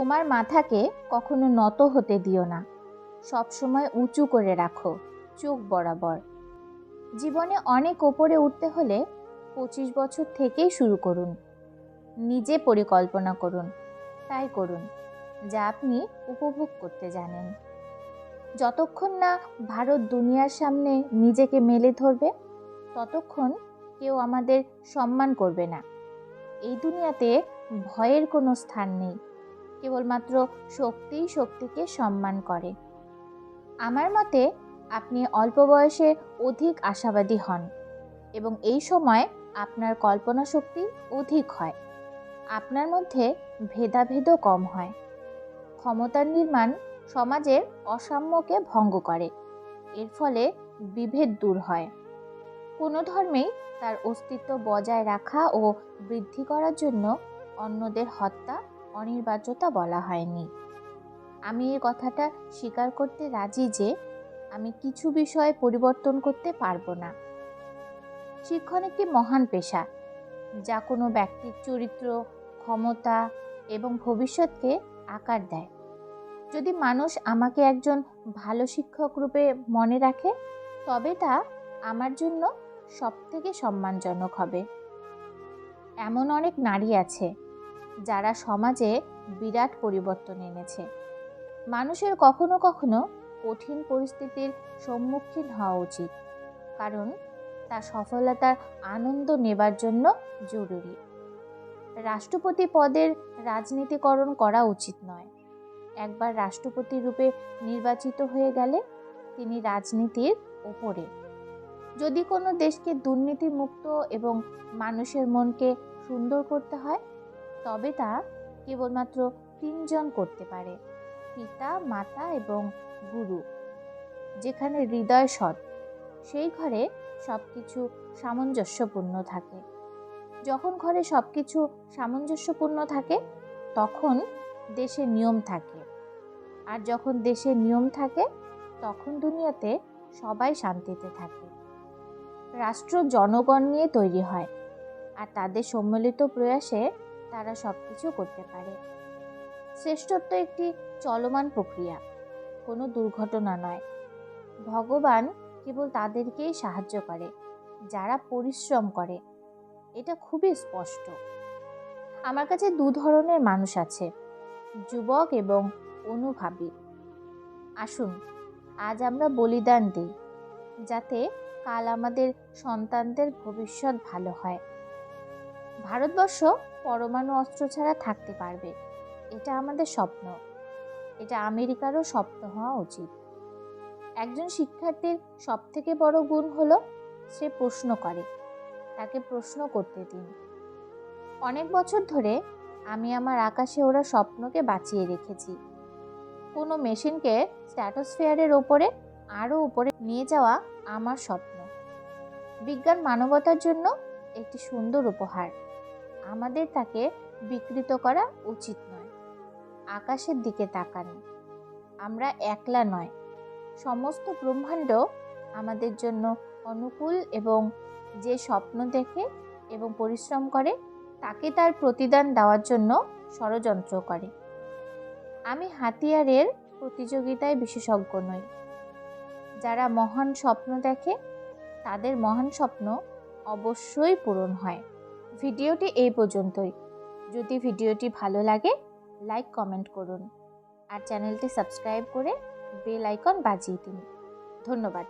তোমার মাথাকে কখনো নত হতে দিও না। সবসময় উঁচু করে রাখো, চোখ বরাবর। জীবনে অনেক ওপরে উঠতে হলে পঁচিশ বছর থেকেই শুরু করুন। নিজে পরিকল্পনা করুন, তাই করুন, যা আপনি উপভোগ করতে জানেন। যতক্ষণ না ভারত দুনিয়ার সামনে নিজেকে মেলে ধরবে, ততক্ষণ কেউ আমাদের সম্মান করবে না। এই দুনিয়াতে ভয়ের কোনো স্থান নেই। কেবলমাত্র শক্তিই শক্তিকে সম্মান করে। আমার মতে, আপনি অল্প বয়সে অধিক আশাবাদী হন এবং এই সময় আপনার কল্পনা শক্তি অধিক হয়। আপনার মধ্যে ভেদাভেদও কম হয়। ক্ষমতার নির্মাণ সমাজের অসাম্যকে ভঙ্গ করে। এর ফলে বিভেদ দূর হয়। কোনো ধর্মেই তার অস্তিত্ব বজায় রাখা ও বৃদ্ধি করার জন্য অন্যদের হত্যা অনির্বাচ্যতা বলা হয়নি। আমি এই কথাটা স্বীকার করতে রাজি যে, আমি কিছু বিষয়ে পরিবর্তন করতে পারব না। শিক্ষণ একটি মহান পেশা, যা কোনো ব্যক্তির চরিত্র, ক্ষমতা এবং ভবিষ্যৎকে আকার দেয়। যদি মানুষ আমাকে একজন ভালো শিক্ষক রূপে মনে রাখে, তবে তা আমার জন্য সবথেকে সম্মানজনক হবে। এমন অনেক নারী আছে যারা সমাজে বিরাট পরিবর্তন এনেছে। মানুষের কখনো কখনো কঠিন পরিস্থিতির সম্মুখীন হওয়া উচিত, কারণ তা সফলতার আনন্দ নেবার জন্য জরুরি। রাষ্ট্রপতি পদের রাজনীতিকরণ করা উচিত নয়। একবার রাষ্ট্রপতি রূপে নির্বাচিত হয়ে গেলে তিনি রাজনীতির ওপরে। যদি কোনো দেশকে দুর্নীতিমুক্ত এবং মানুষের মনকে সুন্দর করতে হয় তবে তা কেবলমাত্র তিনজন করতে পারে, পিতা, মাতা এবং গুরু। যেখানে হৃদয় সৎ, সেই ঘরে সব কিছু সামঞ্জস্যপূর্ণ থাকে। যখন ঘরে সব কিছু সামঞ্জস্যপূর্ণ থাকে, তখন দেশে নিয়ম থাকে। আর যখন দেশে নিয়ম থাকে, তখন দুনিয়াতে সবাই শান্তিতে থাকে। রাষ্ট্র জনগণ নিয়ে তৈরি হয়, আর তাদের সম্মিলিত প্রয়াসে তারা সব কিছু করতে পারে। শ্রেষ্ঠত্ব একটি চলমান প্রক্রিয়া, কোনো দুর্ঘটনা নয়। ভগবান কেবল তাদেরকেই সাহায্য করে, যারা পরিশ্রম করে। এটা খুবই স্পষ্ট। আমার কাছে দু ধরনের মানুষ আছে, যুবক এবং অনুভাবী। আসুন, আজ আমরা বলিদান দিই, যাতে কাল আমাদের সন্তানদের ভবিষ্যৎ ভালো হয়। ভারতবর্ষ পরমাণু অস্ত্র ছাড়া থাকতে পারবে। এটা আমাদের স্বপ্ন। এটা আমেরিকারও স্বপ্ন হওয়া উচিত। একজন শিক্ষার্থীর সবথেকে বড় গুণ হলো সে প্রশ্ন করে। তাকে প্রশ্ন করতে দিন। অনেক বছর ধরে আমি আমার আকাশে ওরা স্বপ্নকে বাঁচিয়ে রেখেছি। কোনো মেশিনকে স্ট্যাটোসফিয়ারের ওপরে, আরও উপরে নিয়ে যাওয়া আমার স্বপ্ন। বিজ্ঞান মানবতার জন্য একটি সুন্দর উপহার। আমাদের তাকে বিকৃত করা উচিত নয়। আকাশের দিকে তাকান। আমরা একলা নয়। সমস্ত ব্রহ্মাণ্ড আমাদের জন্য অনুকূল এবং যে স্বপ্ন দেখে এবং পরিশ্রম করে, তাকে তার প্রতিদান দেওয়ার জন্য ষড়যন্ত্র করে। আমি হাতিয়ারের প্রতিযোগিতায় বিশেষজ্ঞ নই। যারা মহান স্বপ্ন দেখে, তাদের মহান স্বপ্ন অবশ্যই পূরণ হয়। ভিডিওটি এই পর্যন্তই। যদি ভিডিওটি ভালো লাগে, লাইক, কমেন্ট করুন। আর চ্যানেলটি সাবস্ক্রাইব করে বেল আইকন বাজিয়ে দিন। ধন্যবাদ।